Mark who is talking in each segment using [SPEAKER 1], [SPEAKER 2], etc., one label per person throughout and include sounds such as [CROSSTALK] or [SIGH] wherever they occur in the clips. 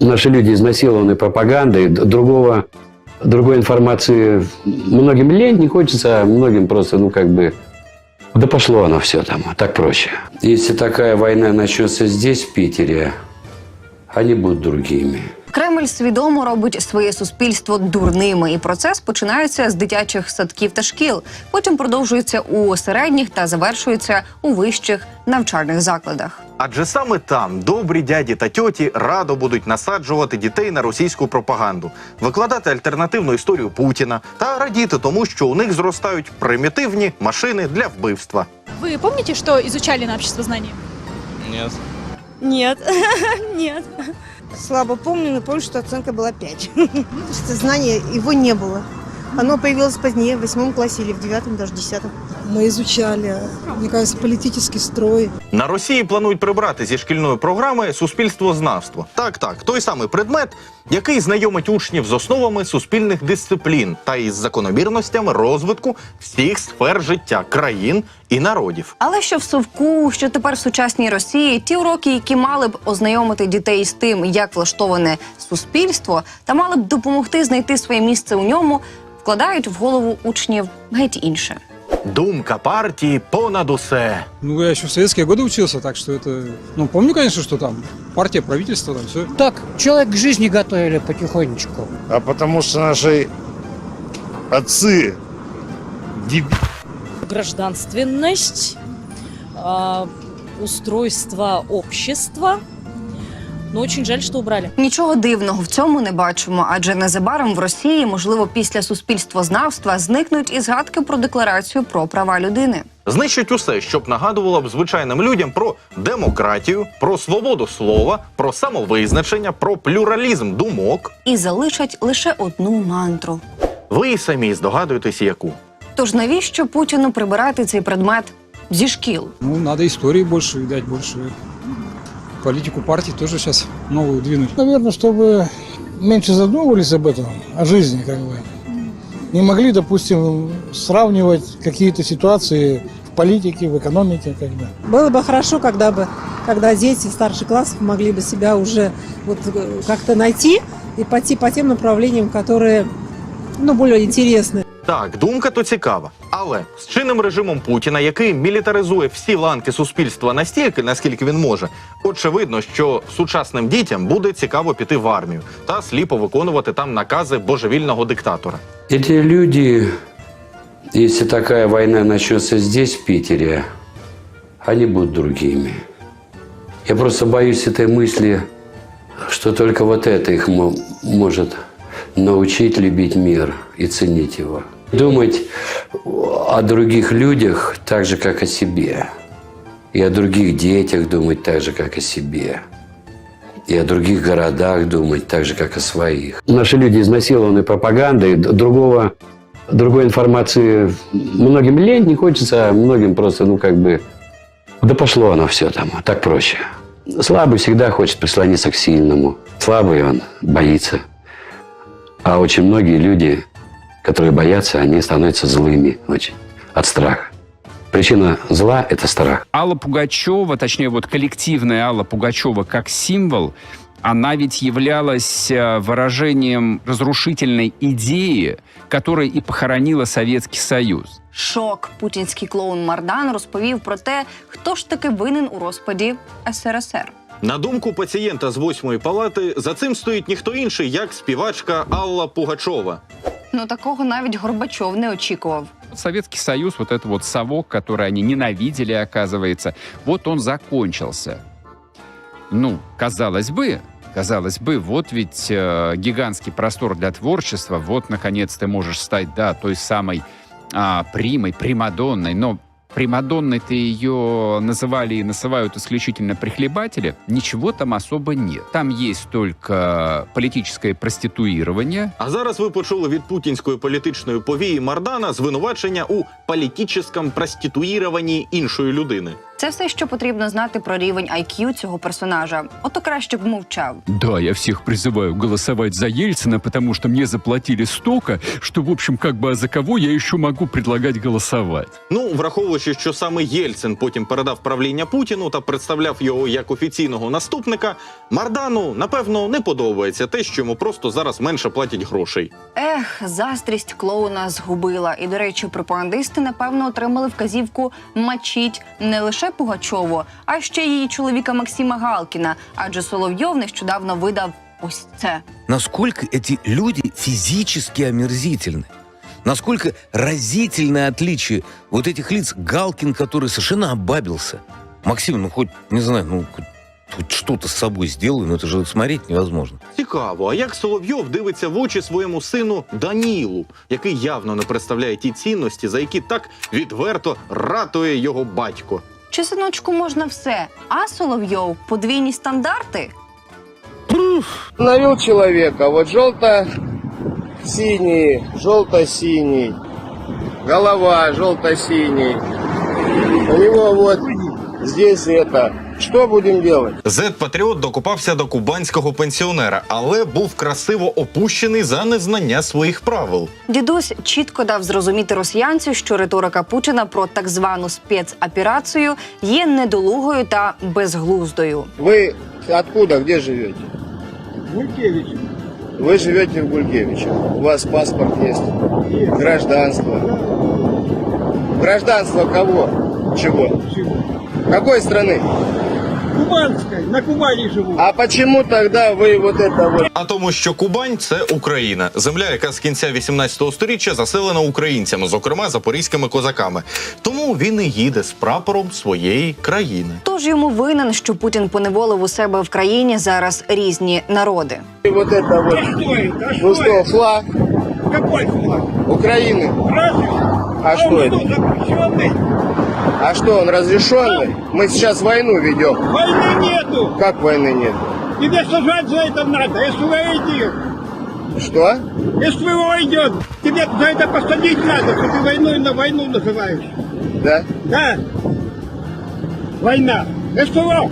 [SPEAKER 1] Наши люди изнасилованы пропагандой, другого, другой информации многим лень не хочется, а многим просто, ну, как бы, да пошло оно все там, так проще. Если такая война начнется здесь, в Питере, они будут другими.
[SPEAKER 2] Кремль свідомо робить своє суспільство дурними, і процес починається з дитячих садків та шкіл. Потім продовжується у середніх та завершується у вищих навчальних закладах.
[SPEAKER 3] Адже саме там добрі дяді та тьоті радо будуть насаджувати дітей на російську пропаганду, викладати альтернативну історію Путіна та радіти тому, що у них зростають примітивні машини для вбивства.
[SPEAKER 4] Вы помните, что изучали на общество знаний?
[SPEAKER 5] Нет.
[SPEAKER 6] Нет, нет.
[SPEAKER 7] Слабо помню, но помню, что оценка была 5. [LAUGHS] Что знания его не было. Оно появилось позднее, в восьмом классе или в девятом, даже десятом.
[SPEAKER 8] Мы изучали, мне кажется, политический строй.
[SPEAKER 3] На Росії планують прибрати зі шкільної програми суспільствознавство. Так, так, той самий предмет, який знайомить учнів з основами суспільних дисциплін та із закономірностями розвитку всіх сфер життя країн і народів.
[SPEAKER 2] Але що в совку, що тепер в сучасній Росії, ті уроки, які мали б ознайомити дітей з тим, як влаштоване суспільство, та мали б допомогти знайти своє місце у ньому, вкладають в голову учнів геть інше.
[SPEAKER 3] Думка партії понад усе.
[SPEAKER 5] Ну, я еще в советские годы учился, так что это... Ну, помню, конечно, что там партия, правительство, там все.
[SPEAKER 9] Так, человек к жизни готовили потихонечку.
[SPEAKER 10] А потому что наши отцы деб...
[SPEAKER 6] Гражданственность, а, устройство общества. Но очень жаль, что убрали.
[SPEAKER 2] Нічого дивного в цьому не бачимо, адже незабаром в Росії, можливо, після суспільствознавства зникнуть і згадки про декларацію про права людини.
[SPEAKER 3] Знищить усе, щоб нагадувало б звичайним людям про демократію, про свободу слова, про самовизначення, про плюралізм думок.
[SPEAKER 2] І залишать лише одну мантру.
[SPEAKER 3] Ви і самі здогадуєтесь, яку.
[SPEAKER 2] Тож навіщо Путіну прибирати цей предмет зі шкіл?
[SPEAKER 5] Ну, надо истории больше дать, больше политику партии тоже сейчас новую двинуть.
[SPEAKER 8] Наверное, чтобы меньше задумывались об этом, о жизни, как бы. Не могли, допустим, сравнивать какие-то ситуации в политике, в экономике, как бы.
[SPEAKER 6] Было бы хорошо, когда бы, когда дети старших классов могли бы себя уже вот э, как-то найти и пойти по тем направлениям, которые, ну, более интересны.
[SPEAKER 3] Так, думка то цікава. Але з чинним режимом Путіна, який мілітаризує всі ланки суспільства настільки, наскільки він може, очевидно, що сучасним дітям буде цікаво піти в армію та сліпо виконувати там накази божевільного диктатора.
[SPEAKER 1] Эти люди, если такая война начнется здесь, в Питере, они будут другими. Я просто боюсь этой мысли, что только вот это их мо- может Научить любить мир и ценить его. Думать о других людях так же, как о себе. И о других детях думать так же, как о себе. И о других городах думать так же, как о своих. Наши люди изнасилованы пропагандой, другого, другой информации многим лень не хочется, а многим просто, ну, как бы, да пошло оно все там, так проще. Слабый всегда хочет прислониться к сильному. Слабый он боится. А очень многие люди, которые боятся, они становятся злыми очень от страха. Причина зла – это страх.
[SPEAKER 11] Алла Пугачева, точнее вот коллективная Алла Пугачева как символ, она ведь являлась э, выражением разрушительной идеи, которая и похоронила Советский Союз.
[SPEAKER 2] Шок путінський клоун Мардан розповів про те, хто ж таки винен у розпаді СРСР.
[SPEAKER 3] На думку пацієнта з восьмої палати, за цим стоїть ніхто інший, як співачка Алла Пугачова.
[SPEAKER 2] Ну такого навіть Горбачов не очікував.
[SPEAKER 11] Советский Союз, вот этот вот совок, который они ненавидели, оказывается, вот он закончился. Ну, казалось бы, казалось бы, вот ведь э, гигантский простор для творчества, вот, наконец, ты можешь стать, да, той самой а, примой, примадонной, но примадонной-то ее называли и называют исключительно прихлебатели, ничего там особо нет. Там есть только политическое проституирование,
[SPEAKER 3] А зараз ви почули від путінської політичної повії Мардана звинувачення у політичному проституїрованні іншої людини.
[SPEAKER 2] Це все, що потрібно знати про рівень IQ цього персонажа. Ото краще б мовчав.
[SPEAKER 11] Да, я всех призываю голосовать за Ельцина, потому что мне заплатили столько, что, в общем, как бы, а за кого я еще могу предлагать голосовать?
[SPEAKER 3] Ну, враховуючи, що саме Єльцин потім передав правління Путіну та представляв його як офіційного наступника, Мардану напевно не подобається те, що йому просто зараз менше платять грошей.
[SPEAKER 2] Ех, застрість клоуна згубила. І, до речі, пропагандисти, напевно, отримали вказівку мачіть не лише Пугачову, а ще й її чоловіка Максима Галкіна. Адже Соловйов нещодавно видав ось це.
[SPEAKER 12] насколько эти люди физически омерзительны. Насколько разительное отличие вот этих лиц Галкин, который совершенно обабился. Максим, ну хоть, не знаю, ну хоть, хоть что-то с собой сделай, но это же смотреть невозможно.
[SPEAKER 3] Цікаво, а як Соловйов дивиться в очі своєму сину Данілу, який явно не представляє ті цінності, за які так відверто ратує його батько.
[SPEAKER 2] Чи синочку можна все? А Соловйов подвійні стандарти?
[SPEAKER 10] Ловил человека, вот желто-синий, желто-синий, голова желто-синий. У него вот здесь это. Что будем делать?
[SPEAKER 3] Зет-патріот докупався до кубанського пенсіонера, але був красиво опущений за незнання своїх правил.
[SPEAKER 2] Дідусь чітко дав зрозуміти росіянцю, що риторика Путіна про так звану спецоперацію є недолугою та безглуздою.
[SPEAKER 10] Вы откуда, где живете?
[SPEAKER 5] Гулькевич.
[SPEAKER 10] Вы живете в Гулькевиче. У вас паспорт есть? Гражданство. Гражданство кого? Чего? Какой страны?
[SPEAKER 5] Кубанская, на Кубани живу.
[SPEAKER 10] А почему тогда вы вот это вот
[SPEAKER 3] А тому, що Кубань це Україна, земля, яка з кінця 18 століття заселена українцями, зокрема запорізькими козаками. Тому він і їде з прапором своєї країни.
[SPEAKER 2] Тож йому винен, що Путін поневолив у себе в країні зараз різні народи.
[SPEAKER 10] вот это вот? Ну что, флаг
[SPEAKER 5] Какой флаг?
[SPEAKER 10] Украины?
[SPEAKER 5] Разве?
[SPEAKER 10] А что это?
[SPEAKER 5] запрещенный?
[SPEAKER 10] А что, он разрешенный? Мы сейчас войну ведем.
[SPEAKER 5] Войны нету.
[SPEAKER 10] Как войны нет?
[SPEAKER 5] Тебе сажать за это надо. СВО идет.
[SPEAKER 10] Что?
[SPEAKER 5] СВО идет. Тебе за это посадить надо, что ты войной на войну называешь.
[SPEAKER 10] Да?
[SPEAKER 5] Да. Война. СВО.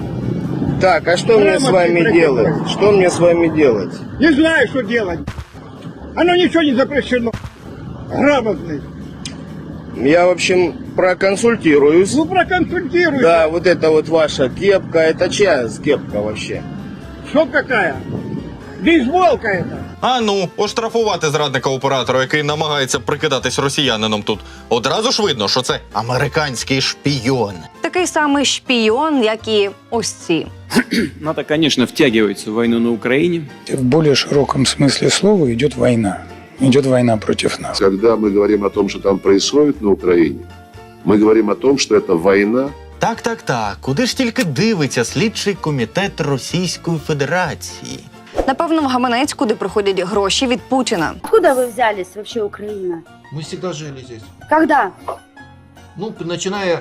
[SPEAKER 10] Так, а что мне с вами делать? Что мне с вами делать?
[SPEAKER 5] Не знаю, что делать. Оно ничего не запрещено. Грамотный.
[SPEAKER 10] Я, в общем, проконсультируюсь.
[SPEAKER 5] Ну, проконсультируй.
[SPEAKER 10] Да, вот это вот ваша кепка, это чья кепка вообще?
[SPEAKER 5] Что какая? Бейсболка это.
[SPEAKER 3] А ну, оштрафувати зрадника оператора, який намагається прикидатись росіянином тут. Одразу ж видно, що це американський шпійон.
[SPEAKER 2] Такий самий шпійон, як і ось ці.
[SPEAKER 13] НАТО, конечно, втягивается в войну на Украине.
[SPEAKER 5] В более широком смысле слова идет война. Идет война против нас.
[SPEAKER 10] Когда мы говорим о том, что там происходит на Украине, мы говорим о том, что это война
[SPEAKER 3] Так, так, так. Куди ж тільки дивиться слідчий комітет Російської Федерації?
[SPEAKER 2] Напевно, в гаманець, куди приходять гроші від Путіна.
[SPEAKER 7] Откуда вы взялись вообще, Украина?
[SPEAKER 10] Мы всегда жили здесь.
[SPEAKER 7] Когда?
[SPEAKER 10] Ну, начиная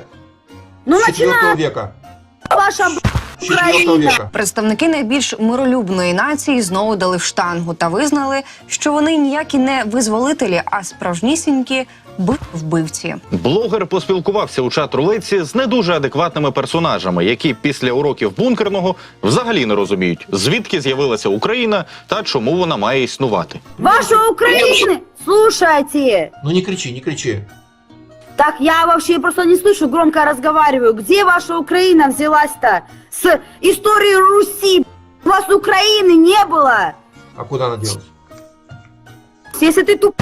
[SPEAKER 7] Ну, начиная
[SPEAKER 10] века.
[SPEAKER 7] ваша Украина.
[SPEAKER 2] Представники найбільш миролюбної нації знову дали в штангу та визнали, що вони ніякі не визволителі, а справжнісінькі вбивці.
[SPEAKER 3] Блогер поспілкувався у чат рулетці з не дуже адекватними персонажами, які після уроків бункерного взагалі не розуміють, звідки з'явилася Україна та чому вона має існувати.
[SPEAKER 7] Ваша Украина! Слушайте!
[SPEAKER 10] Ну не кричи, не кричи.
[SPEAKER 7] Так я вообще просто не слышу, громко разговариваю. Где ваша Украина взялась-то? С истории Руси. У вас Украины не было.
[SPEAKER 10] А куда она делась?
[SPEAKER 7] Если ты туп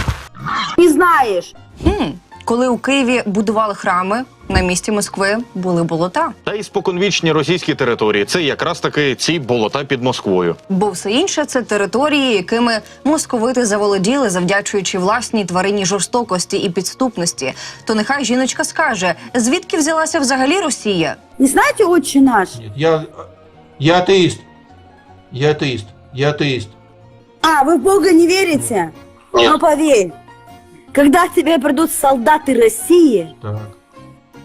[SPEAKER 7] не знаешь.
[SPEAKER 2] Хм, коли у Києві будували храми, на місці Москви були болота.
[SPEAKER 3] Та й споконвічні російські території це якраз таки ці болота під Москвою.
[SPEAKER 2] Бо все інше це території, якими московити заволоділи, завдячуючи власній тварині жорстокості і підступності. То нехай жіночка скаже, звідки взялася взагалі Росія?
[SPEAKER 7] Не знаете отче наш?
[SPEAKER 10] Нет, я, я атеист. Я атеист. Я атеист.
[SPEAKER 7] А, вы в Бога не верите? Ну поверь, когда к тебе придут солдаты России,
[SPEAKER 10] Так.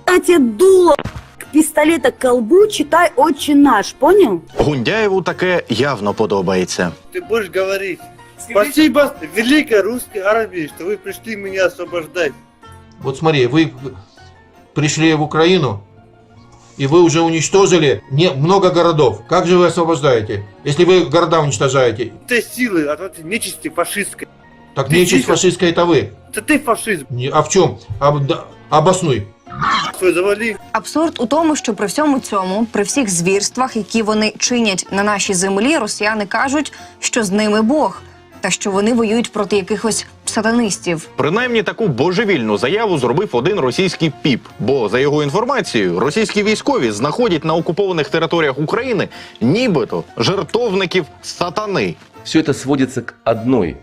[SPEAKER 7] а тебе дуло к пистолета к колбу, читай отче наш, понял?
[SPEAKER 3] Гундяєву таке явно подобається.
[SPEAKER 10] Ты будешь говорить. Спасибо великой русской армии, что вы пришли меня освобождать. Вот смотри, вы пришли в Украину,
[SPEAKER 14] и вы уже уничтожили не, много городов. Как же вы освобождаете, если вы города уничтожаете?
[SPEAKER 15] Ты силы от нечисти фашистской.
[SPEAKER 14] Так
[SPEAKER 15] Ты
[SPEAKER 14] нечисть
[SPEAKER 15] тихо.
[SPEAKER 14] фашистская это вы.
[SPEAKER 15] Это ты фашизм.
[SPEAKER 14] Не- а в чем? Об- да- обоснуй.
[SPEAKER 15] Свой завали.
[SPEAKER 2] Абсурд у тому, що при всьому цьому, при всіх звірствах, які вони чинять на нашій землі, росіяни кажуть, що з ними Бог, та що вони воюють проти якихось сатанистів.
[SPEAKER 3] Принаймні таку божевільну заяву зробив один російський піп. Бо за його інформацією, російські військові знаходять на окупованих територіях України нібито жертовників сатани.
[SPEAKER 16] Все это сводится к одной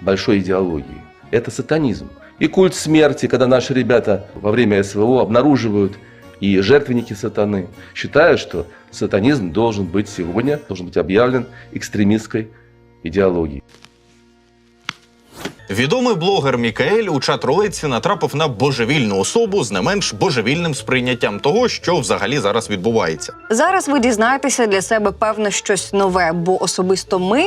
[SPEAKER 16] большой идеологии. Это сатанизм. И культ смерти, когда наши ребята во время СВО обнаруживают и жертвенники сатаны, считают, что сатанизм должен быть сегодня, должен быть объявлен экстремистской идеологией.
[SPEAKER 3] Відомий блогер Мікаель у чат-рулетці натрапив на божевільну особу з не менш божевільним сприйняттям того, що взагалі зараз відбувається.
[SPEAKER 2] Зараз ви дізнаєтеся для себе певне щось нове, бо особисто ми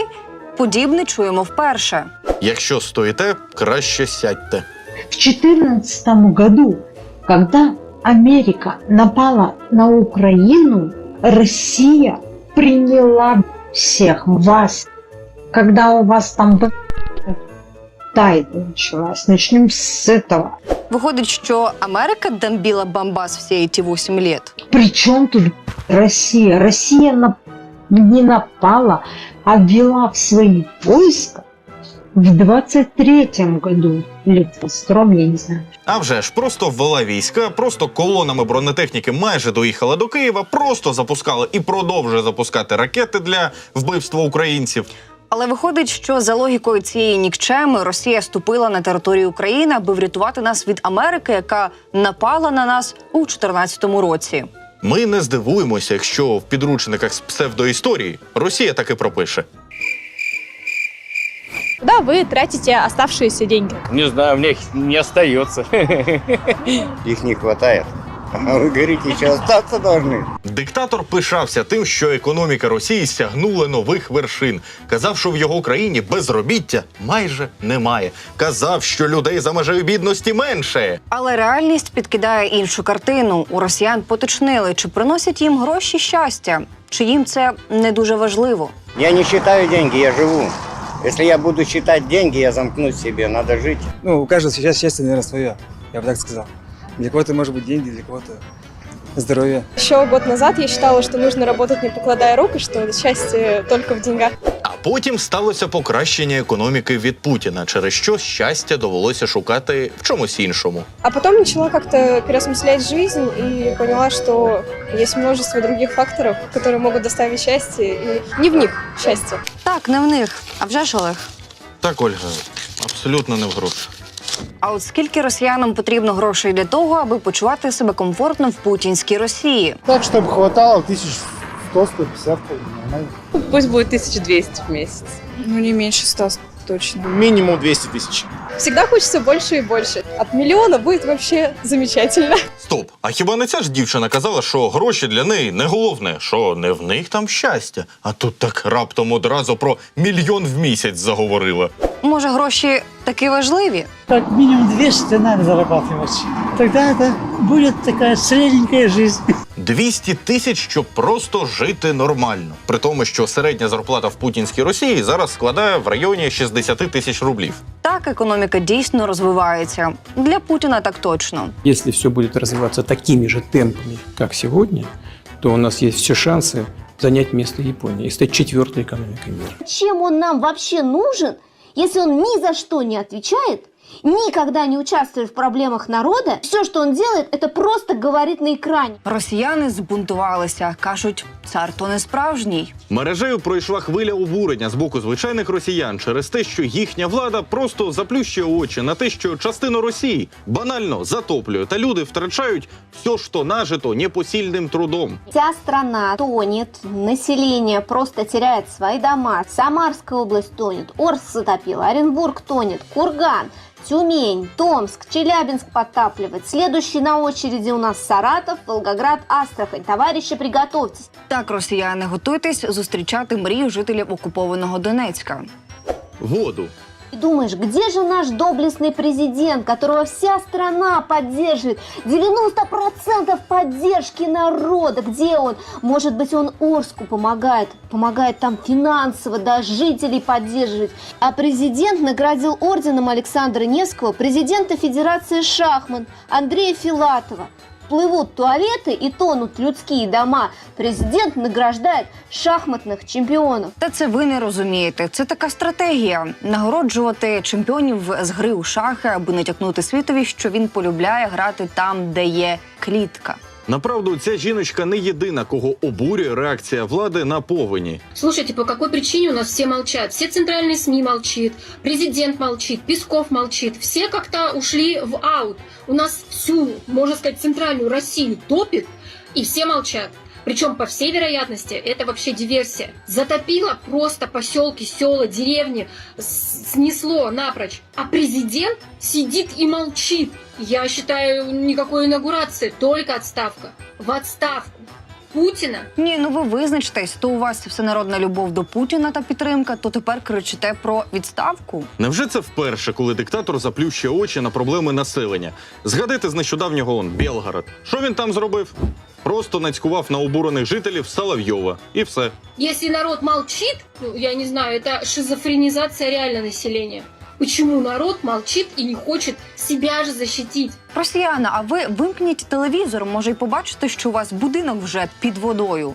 [SPEAKER 2] подібне чуємо вперше.
[SPEAKER 3] Якщо стоїте, краще сядьте.
[SPEAKER 17] В 2014 году, когда Америка напала на Украину, Россия приняла всех вас. Когда у вас там тайна началась, начнем с этого.
[SPEAKER 2] Виходить, що Америка дамбіла Бамбас всі эти 8 лет.
[SPEAKER 17] Причем тут Россия? Россия на- не напала, а ввела в свои войска в 23 году. В 22 я не знаю.
[SPEAKER 3] А вже ж просто ввела війська, просто колонами бронетехніки майже доїхала до Києва, просто запускала і продовжує запускати ракети для вбивства українців.
[SPEAKER 2] Але виходить, що за логікою цієї нікчеми Росія ступила на територію України, аби врятувати нас від Америки, яка напала на нас у 2014 році.
[SPEAKER 3] Ми не здивуємося, якщо в підручниках з псевдоісторії Росія таки пропише.
[SPEAKER 4] Куда вы тратите оставшиеся деньги?
[SPEAKER 15] Не знаю, у меня их не остается. Их не хватает. А вы говорите, еще остаться должны.
[SPEAKER 3] Диктатор пишався тим, що економіка Росії сягнула нових вершин. Казав, що в його країні безробіття майже немає. Казав, що людей за межею бідності менше.
[SPEAKER 2] Але реальність підкидає іншу картину. У росіян поточнили, чи приносять їм гроші щастя, чи їм це не дуже важливо.
[SPEAKER 15] Я не считаю деньги, я живу. Если я буду считать деньги, я замкнусь себе, надо жить.
[SPEAKER 5] Ну, у каждого сейчас счастье, наверное, свое, я бы так сказал. Для кого-то может быть деньги, для кого-то здоровье.
[SPEAKER 4] Еще год назад я считала, что нужно работать не покладая рук, и что счастье только в деньгах.
[SPEAKER 3] А потім сталося покращення економіки від Путіна, через що щастя довелося шукати в чомусь іншому.
[SPEAKER 4] А потом начала как-то переосмыслять жизнь и поняла, что есть множество других факторов, которые могут доставить счастье, и не в них счастье.
[SPEAKER 2] Так, не в них, а вже ж Олег.
[SPEAKER 3] Так, Ольга, абсолютно не в грошах.
[SPEAKER 2] А от скільки росіянам потрібно грошей для того, аби почувати себе комфортно в путінській Росії?
[SPEAKER 8] Так, чтобы хватало, тысяч 100-150, нормально.
[SPEAKER 17] Пусть будет 1200 в месяц.
[SPEAKER 4] Ну, не меньше ста точно.
[SPEAKER 8] Минимум 200 тысяч.
[SPEAKER 4] Всегда хочется больше и больше. От миллиона будет вообще замечательно.
[SPEAKER 3] Стоп, а хіба не ця ж дівчина казала, що гроші для неї не головне, що не в них там щастя? А тут так раптом одразу про мільйон в місяць заговорила.
[SPEAKER 2] Може, гроші таки важливі?
[SPEAKER 9] Как минимум 200 надо зарабатывать. Тогда это будет такая средненькая жизнь.
[SPEAKER 3] 200 тисяч, щоб просто жити нормально. При тому, що середня зарплата в путінській Росії зараз складає в районі 60 тисяч рублів.
[SPEAKER 2] Так, економіка дійсно розвивається. Для Путіна так точно.
[SPEAKER 5] Якщо все буде розвиватися такими же темпами, как сьогодні, то у нас є все шансы занять место Японии и стать четвертой экономикой мира.
[SPEAKER 7] Чем он нам вообще нужен, если он ни за что не отвечает, никогда не участвует в проблемах народа? Все, что он делает, это просто говорит на экране.
[SPEAKER 2] Росіяни збунтувалися, кажуть, цар то не справжній.
[SPEAKER 3] Мережею пройшла хвиля обурення з боку звичайних росіян через те, що їхня влада просто заплющує очі на те, що частину Росії банально затоплює, та люди втрачають все, що нажито непосильним трудом.
[SPEAKER 7] Вся страна тонет, население просто теряет свои дома. Самарская область тонет, Орск затопила, Оренбург тонет, Курган, Тюмень, Томск, Челябинск подтапливает. Следующий на очереди у нас Саратов, Волгоград, Астрахань. Товарищи, приготовьтесь.
[SPEAKER 2] Так, росіяни, готуйтесь зустрічати мрію жителів окупованого Донецька.
[SPEAKER 3] Воду.
[SPEAKER 7] И думаешь, где же наш доблестный президент, которого вся страна поддерживает? 90% поддержки народа. Где он? Может быть, он Орску помогает, помогает там финансово, да, жителей поддерживать. А президент наградил орденом Александра Невского президента Федерации шахмат Андрея Филатова. Плывут туалеты и тонут людские дома. Президент награждает шахматных чемпионов.
[SPEAKER 2] Та це ви не розумієте. Це така стратегія нагороджувати чемпіонів з гри у шахи, аби натякнути світові, що він полюбляє грати там, де є клітка.
[SPEAKER 3] Направду, ця жіночка не єдина, кого обурює реакція влади на повені.
[SPEAKER 18] Слушайте, по какой причине у нас все молчат? Все центральные СМИ молчит, президент молчит, Песков молчит. Все как-то ушли в аут. У нас всю, можно сказать, центральную Россию топит, и все молчат. Причем, по всей вероятности, это вообще диверсия. Затопило просто поселки, села, деревни, снесло напрочь. А президент сидит и молчит. Я считаю, никакой инаугурации, только отставка. В отставку. Путина
[SPEAKER 2] Ні, ну ви визначтесь, то у вас всенародна любов до Путіна та підтримка, то тепер кричите про відставку.
[SPEAKER 3] Невже це вперше, коли диктатор заплющує очі на проблеми населення? Згадайте з нещодавнього он Белгород. Що він там зробив? Просто нацькував на обурених жителів Соловйова. І все.
[SPEAKER 18] Якщо народ молчит, ну, я не знаю, це шизофренізація реально населення. Почему народ молчит и не хочет себя же защитить?
[SPEAKER 2] Росіяна, а ви вимкніть телевізор, може й побачите, що у вас будинок вже під водою.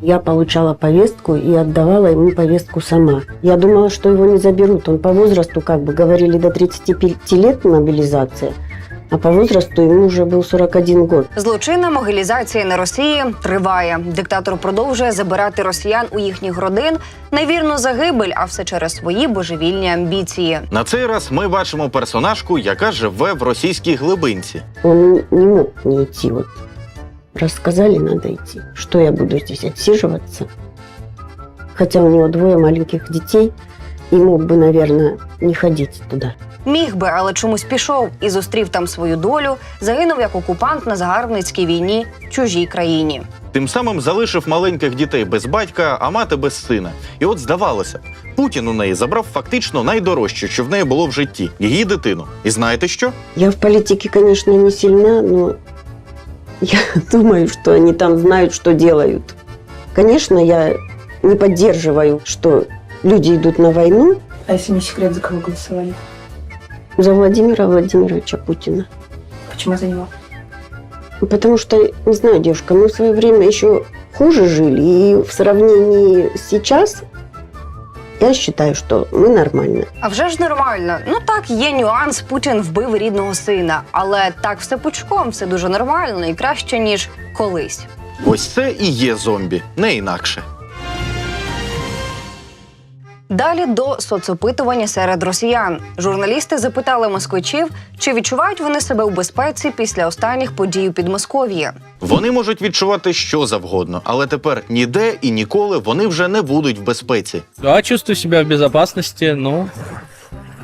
[SPEAKER 19] Я получала повестку и отдавала ему повестку сама. Я думала, что его не заберут. Он по возрасту, как бы говорили, до 35 лет мобилизация, а по возрасту ему уже был 41 год.
[SPEAKER 2] Злочинна могилізація на Росії триває. Диктатор продовжує забирати росіян у їхніх родин на вірну загибель, а все через свої божевільні амбіції.
[SPEAKER 3] На цей раз ми бачимо персонажку, яка живе в російській глибинці.
[SPEAKER 19] Он не мог не идти. Вот рассказали, надо идти. Что я буду здесь отсиживаться? Хотя у него двое маленьких детей, и мог бы, наверное, не ходить туда.
[SPEAKER 2] Міг би, але чомусь пішов і зустрів там свою долю, загинув як окупант на загарбницькій війні в чужій країні.
[SPEAKER 3] Тим самим залишив маленьких дітей без батька, а мати без сина. І от здавалося, Путін у неї забрав фактично найдорожче, що в неї було в житті її дитину. І знаєте що?
[SPEAKER 19] Я в политике, конечно, не сильна, но я [LAUGHS] думаю, что они там знают, что делают. Конечно, я не поддерживаю, что люди идут на войну
[SPEAKER 20] А если не секрет, за кого голосовали?
[SPEAKER 19] за Владимира Владимировича Путина.
[SPEAKER 20] Почему за него?
[SPEAKER 19] Потому что, не знаю, девушка, мы в свое время еще хуже жили, и в сравнении сейчас я вважаю, що ми нормально.
[SPEAKER 2] А вже ж нормально. Ну так, є нюанс. Путін вбив рідного сина, але так все пучком, все дуже нормально і краще ніж колись.
[SPEAKER 3] Ось це і є зомбі, не інакше.
[SPEAKER 2] Далі до соцопитування серед росіян. Журналісти запитали москвичів, чи відчувають вони себе у безпеці після останніх подій у Підмосков'ї.
[SPEAKER 3] Вони можуть відчувати що завгодно, але тепер ніде і ніколи вони вже не будуть в безпеці.
[SPEAKER 21] Да, чувствую себя в безопасности, ну,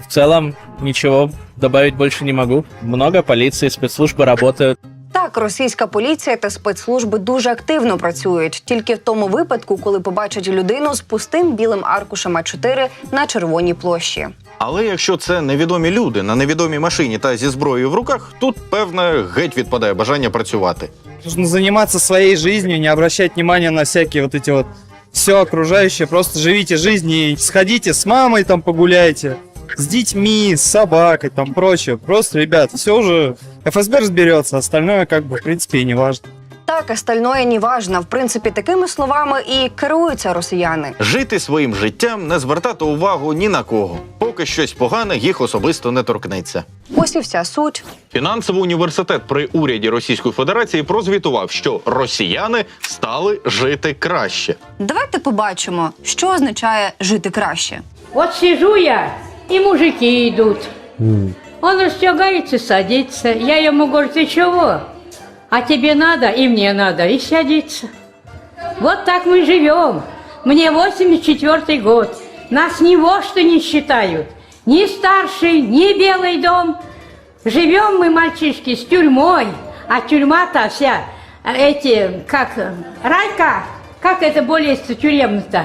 [SPEAKER 21] в целом ничего добавить больше не могу. Много полиции, спецслужбы работают.
[SPEAKER 2] Так, російська поліція та спецслужби дуже активно працюють, тільки в тому випадку, коли побачать людину з пустим білим аркушем А4 на червоній площі.
[SPEAKER 3] Але якщо це невідомі люди на невідомій машині та зі зброєю в руках, тут певне геть відпадає бажання працювати.
[SPEAKER 22] Нужно заниматься своей жизнью, не обращать внимания на всякие вот эти вот все окружающее. Просто живите жизнью, сходите с мамой там погуляйте, с детьми, с собакой там прочее. Просто, ребят, все уже ФСБ разберется, остальное как бы в принципе и не важно.
[SPEAKER 2] Так, остальное не важно. В принципі, такими словами і керуються росіяни.
[SPEAKER 3] Жити своїм життям, не звертати увагу ні на кого, поки щось погане їх особисто не торкнеться.
[SPEAKER 2] Ось і вся суть.
[SPEAKER 3] Фінансовий університет при уряді Російської Федерації прозвітував, що росіяни стали жити краще.
[SPEAKER 2] Давайте побачимо, що означає жити краще.
[SPEAKER 23] Вот сижу я, и мужики идут. Он расстегается, садится. Я ему говорю, ты чего? А тебе надо, и мне надо, и садится. Вот так мы живем. Мне 84 год. Нас ни во что не считают. Ни старший, ни белый дом. Живем мы, мальчишки, с тюрьмой, А тюрьма-то вся, эти, как, райка, как это более тюремно-то?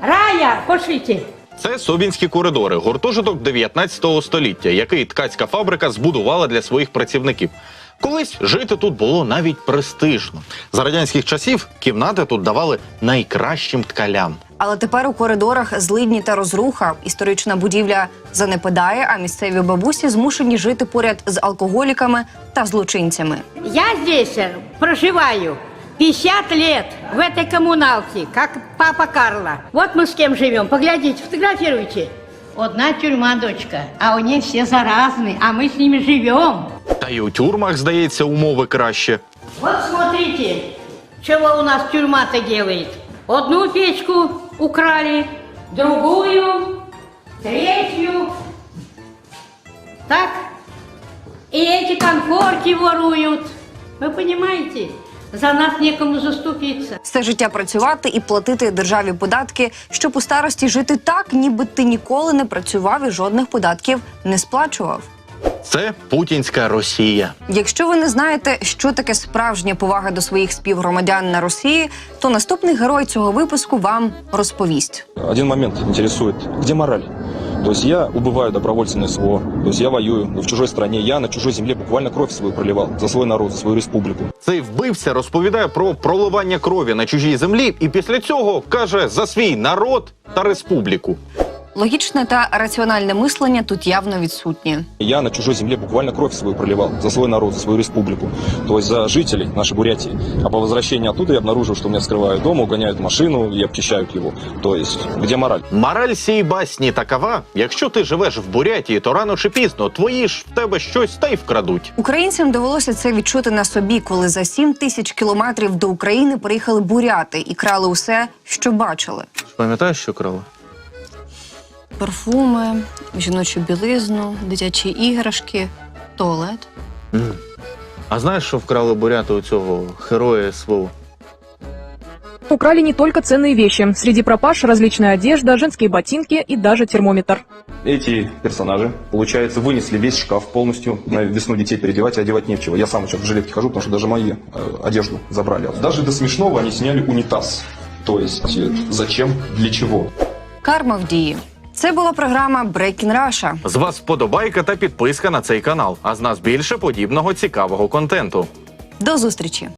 [SPEAKER 23] Рая, пошлите.
[SPEAKER 3] Це Собінські коридори, гуртожиток 19 століття, який ткацька фабрика збудувала для своїх працівників. Колись жити тут було навіть престижно. За радянських часів кімнати тут давали найкращим ткалям.
[SPEAKER 2] Але тепер у коридорах злидні та розруха. Історична будівля занепадає, а місцеві бабусі змушені жити поряд з алкоголіками та злочинцями.
[SPEAKER 23] Я здесь э, проживаю 50 лет в этой коммуналке, как папа Карла. Вот мы с кем живем. Поглядите, фотографируйте. Одна тюрьма, дочка, а у них все заразны, а мы с ними живем.
[SPEAKER 3] Та й у тюрмах, здається, умови краще.
[SPEAKER 23] Вот смотрите, чего у нас тюрьма-то делает. Одну печку украли, другую, третью. Так? И эти конфорки воруют. Вы понимаете? За нас некому заступиться.
[SPEAKER 2] Все життя працювати і платити державі податки, щоб у старості жити так, ніби ти ніколи не працював і жодних податків не сплачував.
[SPEAKER 3] Це путінська Росія.
[SPEAKER 2] Якщо ви не знаєте, що таке справжня повага до своїх співгромадян на Росії, то наступний герой цього випуску вам розповість.
[SPEAKER 24] Один момент интересует. Где мораль? То есть я убываю добровольцем на СВО, то есть я воюю в чужой стране, я на чужой землі буквально кров свою проливав за свой народ, за свою республіку.
[SPEAKER 3] Цей вбивця розповідає про проливання крові на чужій землі, і після цього каже за свій народ та республіку.
[SPEAKER 2] Логічне та раціональне мислення тут явно відсутнє.
[SPEAKER 24] Я на чужой земле буквально кровь свою проливал за свой народ, за свою республику, то есть за жителей нашей Бурятии. А по возвращении оттуда я обнаружил, что меня скрывают дома, угоняют машину и обчищают его. То есть где мораль?
[SPEAKER 3] Мораль сій басні такова: якщо ти живеш в Бурятії, то рано чи пізно твої ж в тебе щось та й вкрадуть.
[SPEAKER 2] Українцям довелося це відчути на собі, коли за 7 тисяч кілометрів до України приїхали буряти і крали усе, що бачили:
[SPEAKER 3] Пам'ятаєш, що крали?
[SPEAKER 2] парфуми, жіночу білизну, дитячі іграшки, туалет.
[SPEAKER 3] А знаєш, що вкрали буряти у цього героя СВО?
[SPEAKER 25] Украли не только ценные вещи. Среди пропаж различная одежда, женские ботинки и даже термометр.
[SPEAKER 24] Эти персонажи, получается, вынесли весь шкаф полностью. На весну детей переодевать, а одевать нечего. Я сам сейчас в жилетке хожу, потому что даже мои э, одежду забрали. Даже до смешного они сняли унитаз. То есть э, зачем, для чего?
[SPEAKER 2] Карма в дії. Це була програма Breaking Russia.
[SPEAKER 3] З вас вподобайка та підписка на цей канал. А з нас більше подібного цікавого контенту.
[SPEAKER 2] До зустрічі!